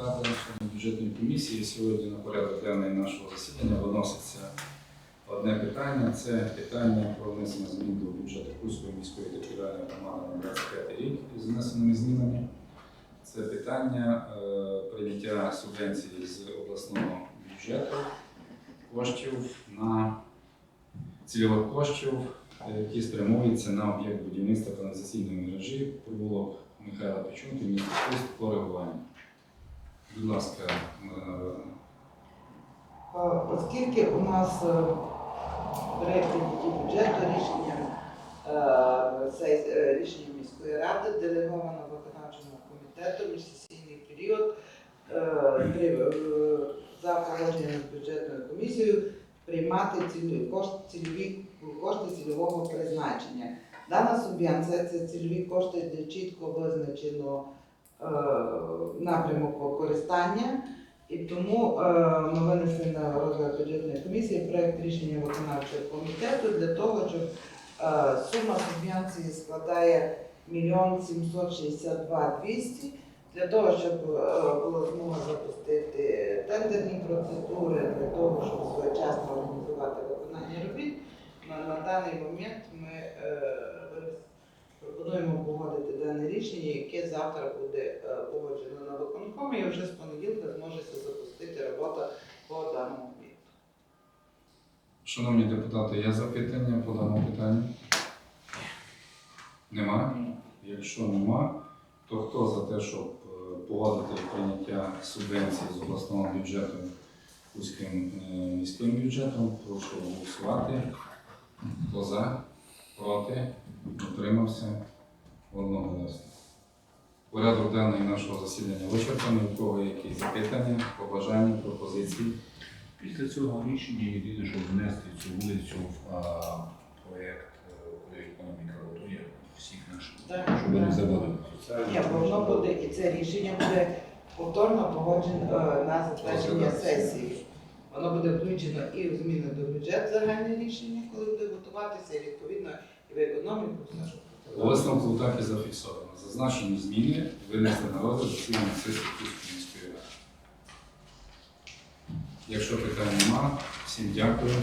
депутати, члени бюджетної комісії. Сьогодні на порядок денний нашого засідання виноситься одне питання. Це питання про внесення змін до бюджету Курської міської територіальної громади на 25 рік із внесеними змінами. Це питання е, прийняття субвенції з обласного бюджету коштів на цільових коштів, які спрямуються на об'єкт будівництва каналізаційної мережі провулок Михайла Печунки, місто Хуст, коригування. Будь ласка. Е, Оскільки у нас е, в проєкті бюджету рішенням е, сес- е, міської ради делеговано виконавчому комітету міжсесійний період за погодженням з бюджетною комісією приймати цільові кошти, цільові кошти цільового призначення. Дана субвенція це цільові кошти, де чітко визначено напрямок використання. І тому е, ми винесли на розгляд бюджетної комісії проект рішення виконавчого комітету для того, щоб е, сума субвенції складає 1 762 200 для того, щоб е, було змога запустити тендерні процедури, для того, щоб своєчасно організувати виконання робіт. На даний момент ми рішення, яке завтра буде е, погоджено на виконкомі, і вже з понеділка зможеться запустити робота по даному об'єкту. Шановні депутати, є запитання по даному питанню? Нема? Якщо нема, то хто за те, щоб е, погодити прийняття субвенції з обласного бюджету Кузьким е, міським бюджетом, прошу голосувати. Хто за? Проти? Утримався? Одноголосно. Порядок денний нашого засідання вичерпаний. У кого якісь запитання, побажання, пропозиції? Після цього рішення єдине, щоб внести цю вулицю в а, проєкт, е, економіка готує всіх наших, Так, щоб так. забули. Ні, бо воно буде і це рішення буде повторно погоджено е, на затвердження сесії. Воно буде включено і в зміни до бюджету загальне рішення, коли буде готуватися, і відповідно і в економіку, У висновку так і зафіксовано. Зазначені зміни винесли на розгляд засідання сесії Київської міської ради. Якщо питань нема, всім дякую.